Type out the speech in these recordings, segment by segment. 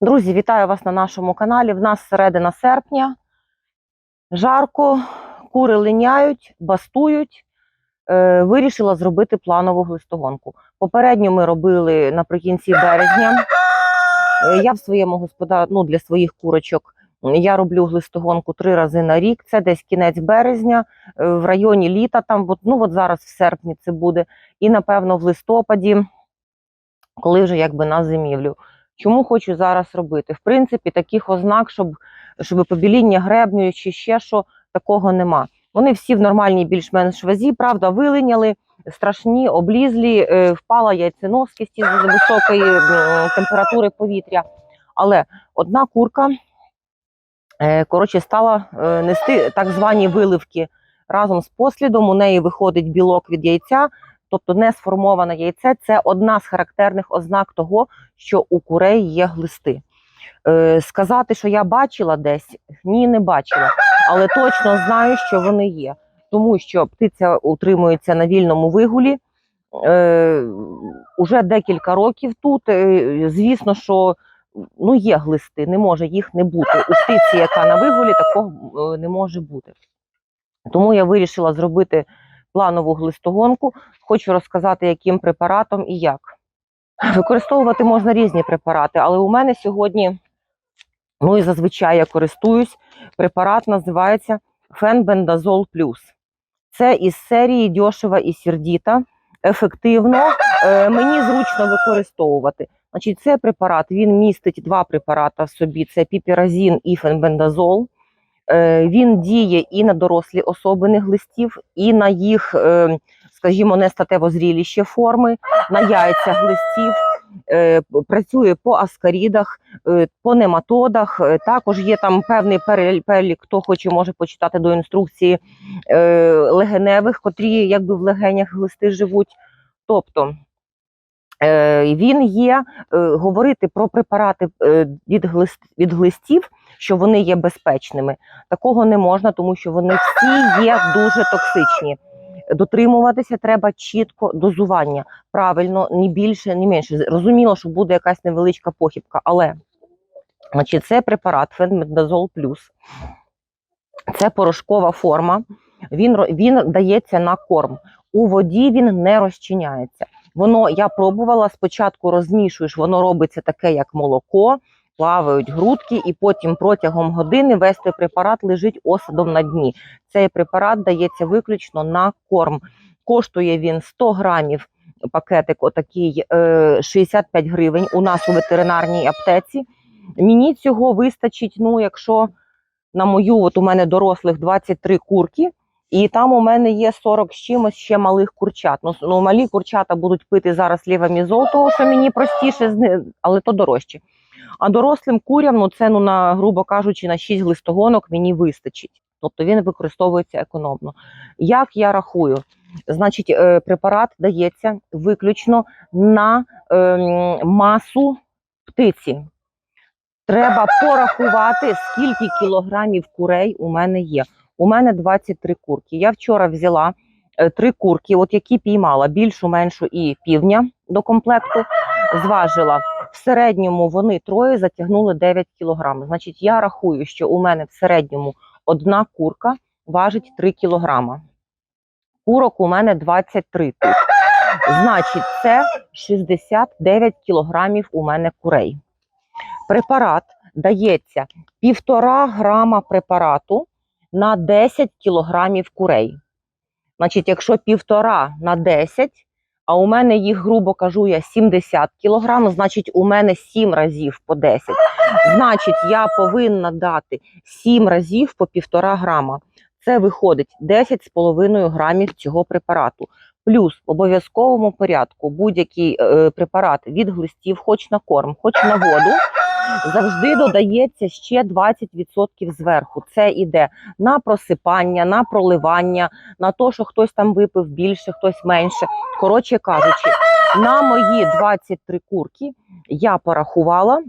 Друзі, вітаю вас на нашому каналі. В нас середина серпня. Жарко, кури линяють, бастують. Е, вирішила зробити планову глистогонку. Попередньо ми робили наприкінці березня. Е, я в своєму господарстві, ну, для своїх курочок, я роблю глистогонку три рази на рік. Це десь кінець березня, е, в районі літа, там, от, ну от зараз в серпні це буде, і напевно в листопаді, коли вже якби на зимівлю. Чому хочу зараз робити? В принципі, таких ознак, щоб, щоб побіління гребню чи ще що, такого нема. Вони всі в нормальній більш-менш вазі, правда, вилиняли, страшні, облізлі, е, впала яйценоскість із високої температури повітря. Але одна курка е, коротше, стала е, нести так звані виливки разом з послідом. У неї виходить білок від яйця, тобто не сформоване яйце. Це одна з характерних ознак того, що у курей є глисти. Е, сказати, що я бачила десь, ні, не бачила, але точно знаю, що вони є. Тому що птиця утримується на вільному вигулі. Е, уже декілька років тут. Е, звісно, що ну, є глисти, не може їх не бути. У птиці, яка на вигулі, такого не може бути. Тому я вирішила зробити планову глистогонку. Хочу розказати, яким препаратом і як. Використовувати можна різні препарати, але у мене сьогодні, ну і зазвичай я користуюсь, препарат називається Фенбендазол Плюс. Це із серії дьошева і сердіта. Ефективно, е, мені зручно використовувати. Значить, цей препарат він містить два препарати в собі: це піпіразін і фенбендазол. Е, він діє і на дорослі особини глистів, і на їх, е, скажімо, нестатево зрілі ще форми, на яйця глистів. Е, працює по аскарідах, по нематодах. Також є там певний перелік, хто хоче, може почитати до інструкції легеневих, котрі якби в легенях глисти живуть. Тобто він є е, говорити про препарати е, від, від глистів, що вони є безпечними. Такого не можна, тому що вони всі є дуже токсичні. Дотримуватися треба чітко дозування. Правильно, ні більше, ні менше. Розуміло, що буде якась невеличка похибка, але значить, це препарат Фенмедазол Плюс. Це порошкова форма. Він, він дається на корм. У воді він не розчиняється. Воно я пробувала спочатку розмішуєш, воно робиться таке, як молоко, плавають грудки, і потім протягом години весь той препарат лежить осадом на дні. Цей препарат дається виключно на корм. Коштує він 100 грамів. Пакетик отакий е, 65 гривень у нас у ветеринарній аптеці. Мені цього вистачить, ну, якщо на мою, от у мене дорослих 23 курки, і там у мене є 40 з чимось ще малих курчат. Ну, ну малі курчата будуть пити зараз лівамізол, того що мені простіше, з але то дорожче. А дорослим курям, ну це ну на грубо кажучи, на 6 глистогонок мені вистачить. Тобто він використовується економно. Як я рахую? Значить, е, препарат дається виключно на ем, масу птиці. Треба порахувати, скільки кілограмів курей у мене є. У мене 23 курки. Я вчора взяла е, три курки, от які піймала більшу, меншу і півня до комплекту. Зважила в середньому вони троє затягнули 9 кілограм. Значить, я рахую, що у мене в середньому одна курка важить 3 кілограма. Курок у мене 23 тут. Значить, це 69 кілограмів у мене курей. Препарат дається півтора грама препарату на 10 кілограмів курей. Значить, якщо півтора на 10, а у мене їх, грубо кажу, я 70 кілограм, значить, у мене 7 разів по 10. Значить, я повинна дати 7 разів по півтора грама. Це виходить 10,5 грамів цього препарату. Плюс в обов'язковому порядку будь-який е, препарат від глистів, хоч на корм, хоч на воду, завжди додається ще 20% зверху. Це іде на просипання, на проливання, на те, що хтось там випив більше, хтось менше. Коротше кажучи, на мої 23 курки я порахувала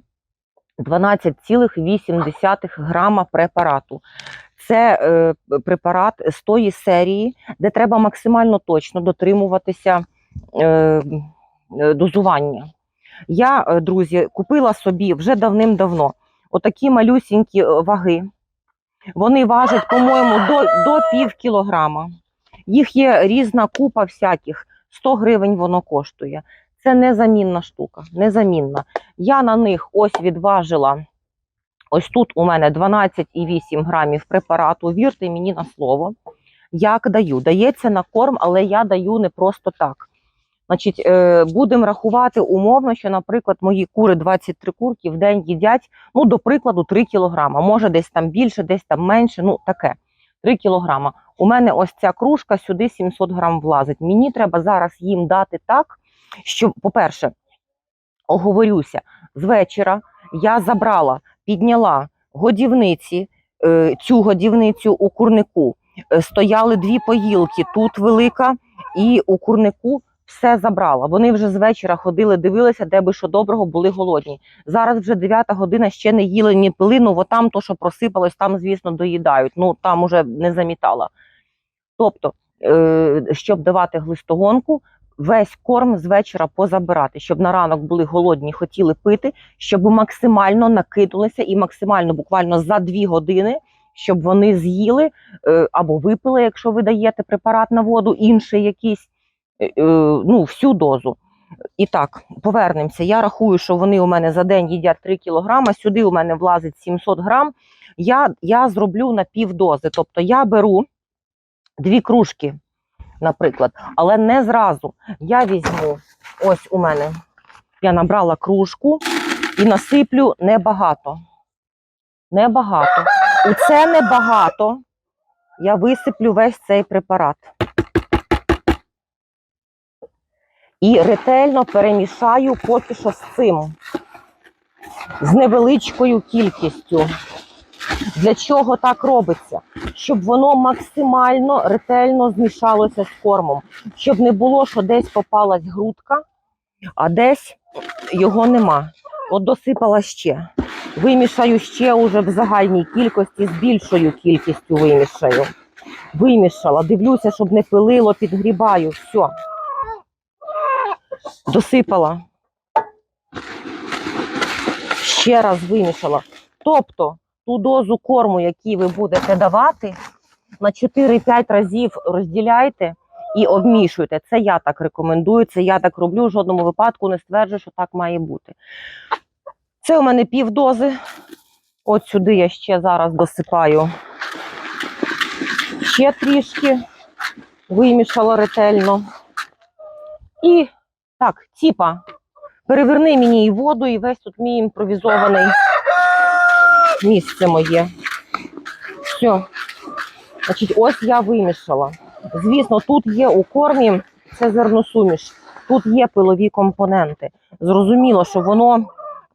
12,8 грама препарату. Це е, препарат з тої серії, де треба максимально точно дотримуватися е, е, дозування. Я, е, друзі, купила собі вже давним-давно отакі малюсінькі е, ваги. Вони важать, по-моєму, до, до пів кілограма. Їх є різна купа всяких. 100 гривень воно коштує. Це незамінна штука. Незамінна. Я на них ось відважила. Ось тут у мене 12,8 грамів препарату. Вірте мені на слово. Як даю? Дається на корм, але я даю не просто так. Значить, е, будемо рахувати умовно, що, наприклад, мої кури 23 курки в день їдять, ну, до прикладу, 3 кілограма. Може, десь там більше, десь там менше, ну таке. 3 кілограма. У мене ось ця кружка сюди 700 грам влазить. Мені треба зараз їм дати так, щоб, по-перше, оговорюся, з вечора я забрала, підняла годівниці, е, цю годівницю у курнику. Е, Стояли дві поїлки, тут велика, і у курнику все забрала. Вони вже з вечора ходили, дивилися, де би що доброго були голодні. Зараз вже 9 година ще не їли ні пили, ну там то, що просипалось, там, звісно, доїдають. Ну там уже не замітала. Тобто, е, щоб давати глистогонку, весь корм з вечора позабирати, щоб на ранок були голодні, хотіли пити, щоб максимально накинулися і максимально буквально за 2 години, щоб вони з'їли е, або випили, якщо ви даєте препарат на воду, інший якийсь, ну, всю дозу. І так, повернемося. Я рахую, що вони у мене за день їдять 3 кілограма, сюди у мене влазить 700 грам. Я, я зроблю на півдози. Тобто я беру дві кружки, наприклад, але не зразу. Я візьму, ось у мене, я набрала кружку і насиплю небагато. Небагато. У це небагато я висиплю весь цей препарат. І ретельно перемішаю поки що з цим, з невеличкою кількістю. Для чого так робиться? Щоб воно максимально ретельно змішалося з кормом, щоб не було, що десь попалась грудка, а десь його нема. От досипала ще. Вимішаю ще уже в загальній кількості, з більшою кількістю вимішаю. Вимішала, дивлюся, щоб не пилило, підгрібаю. Все. Досипала. Ще раз вимішала. Тобто ту дозу корму, який ви будете давати, на 4-5 разів розділяйте і обмішуйте. Це я так рекомендую, це я так роблю. В жодному випадку не стверджую, що так має бути. Це у мене півдози. От сюди я ще зараз досипаю ще трішки, вимішала ретельно. І так, тіпа, переверни мені і воду, і весь тут мій імпровізований місце моє. Все. Значить, ось я вимішала. Звісно, тут є у кормі це зерносуміш, тут є пилові компоненти. Зрозуміло, що воно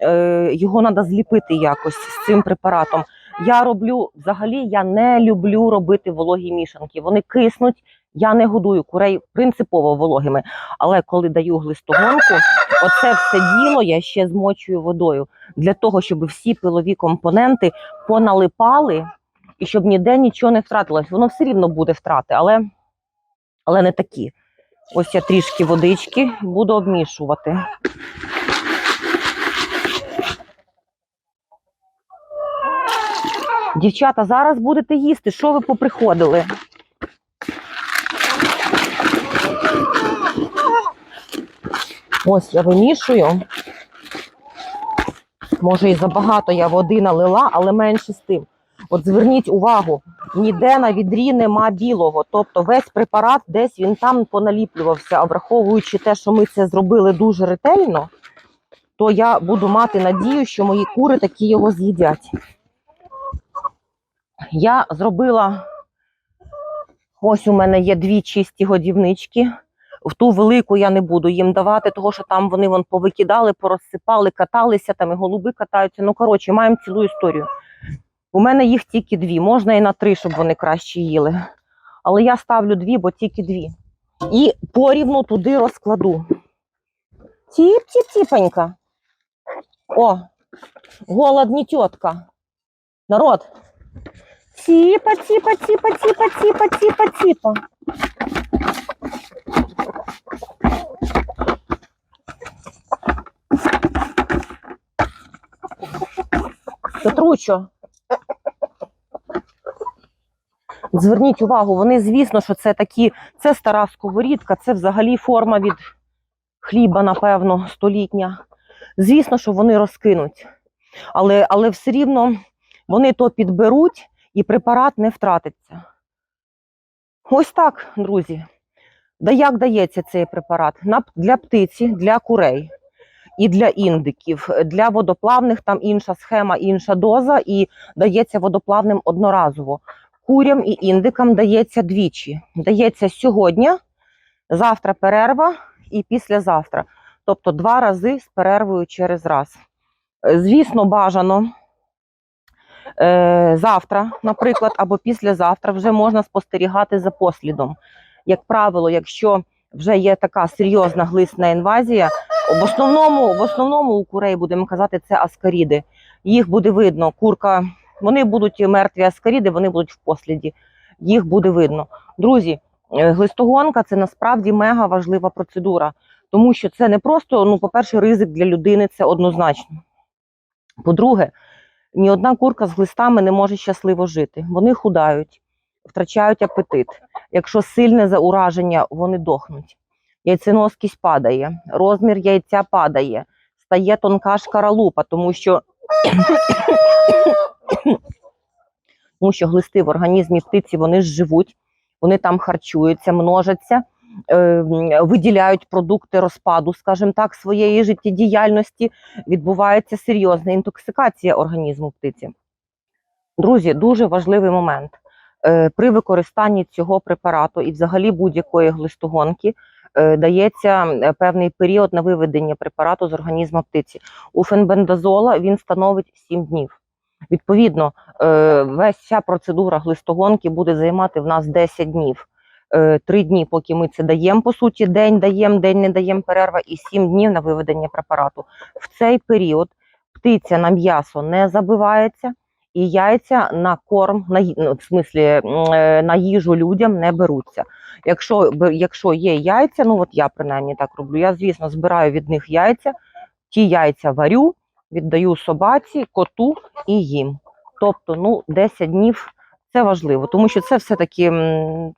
е, його треба зліпити якось з цим препаратом. Я роблю взагалі, я не люблю робити вологі мішанки. Вони киснуть. Я не годую курей принципово вологими. Але коли даю глистогонку, оце все діло я ще змочую водою для того, щоб всі пилові компоненти поналипали і щоб ніде нічого не втратилось. Воно все рівно буде втрати, але, але не такі. Ось я трішки водички буду обмішувати. Дівчата, зараз будете їсти. Що ви поприходили? Ось я вимішую. Може, і забагато я води налила, але менше з тим. От зверніть увагу, ніде на відрі нема білого. Тобто весь препарат десь він там поналіплювався, а враховуючи те, що ми це зробили дуже ретельно, то я буду мати надію, що мої кури такі його з'їдять. Я зробила, ось у мене є дві чисті годівнички. В ту велику я не буду їм давати, тому що там вони вон повикидали, порозсипали, каталися, там і голуби катаються. Ну, коротше, маємо цілу історію. У мене їх тільки дві, можна і на три, щоб вони краще їли. Але я ставлю дві, бо тільки дві. І порівну туди розкладу. Тіп-тіп-тіпонька. О, голодні тітка. Народ. Тіпа, тіпа, тіпа, тіпа, тіпа, тіпа, тіпа. Петручо. Зверніть увагу, вони, звісно, що це такі, це стара сковорідка, це взагалі форма від хліба, напевно, столітня. Звісно, що вони розкинуть. Але, але все рівно вони то підберуть і препарат не втратиться. Ось так, друзі. Да як дається цей препарат? Для птиці, для курей і для індиків. Для водоплавних там інша схема, інша доза, і дається водоплавним одноразово. Курям і індикам дається двічі. Дається сьогодні, завтра перерва і післязавтра. Тобто два рази з перервою через раз. Звісно, бажано е, завтра, наприклад, або післязавтра вже можна спостерігати за послідом. Як правило, якщо вже є така серйозна глисна інвазія, в основному, в основному у курей, будемо казати, це аскаріди. Їх буде видно. Курка, вони будуть мертві аскаріди, вони будуть в посліді. Їх буде видно. Друзі, е, глистогонка це насправді мега важлива процедура, тому що це не просто, ну, по-перше, ризик для людини, це однозначно. По-друге, ні одна курка з глистами не може щасливо жити. Вони худають, втрачають апетит. Якщо сильне заураження, вони дохнуть. Яйценоскість падає, розмір яйця падає, стає тонка шкаралупа, тому що, тому що глисти в організмі птиці вони живуть, вони там харчуються, множаться, е, виділяють продукти розпаду, скажімо так, своєї життєдіяльності. Відбувається серйозна інтоксикація організму птиці. Друзі, дуже важливий момент. Е, При використанні цього препарату і взагалі будь-якої глистогонки дається е, певний період на виведення препарату з організму птиці. У фенбендазола він становить 7 днів. Відповідно, е, весь ця процедура глистогонки буде займати в нас 10 днів. Е, Три дні, поки ми це даємо, по суті, день даємо, день не даємо перерва, і 7 днів на виведення препарату. В цей період птиця на м'ясо не забивається, і яйця на корм, на ну, в смислі е, на їжу людям не беруться. Якщо, якщо є яйця, ну от я принаймні так роблю, я, звісно, збираю від них яйця, ті яйця варю, віддаю собаці, коту і їм. Тобто, ну, 10 днів це важливо, тому що це все-таки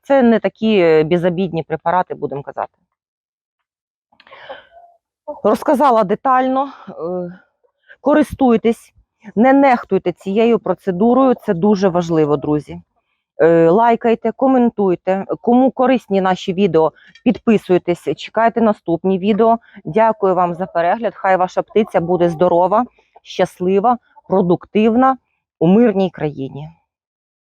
це не такі безобідні препарати, будемо казати. Розказала детально. е, Користуйтесь, не нехтуйте цією процедурою, це дуже важливо, друзі. Е, Лайкайте, коментуйте. Кому корисні наші відео, підписуйтесь, чекайте наступні відео. Дякую вам за перегляд. Хай ваша птиця буде здорова, щаслива, продуктивна у мирній країні.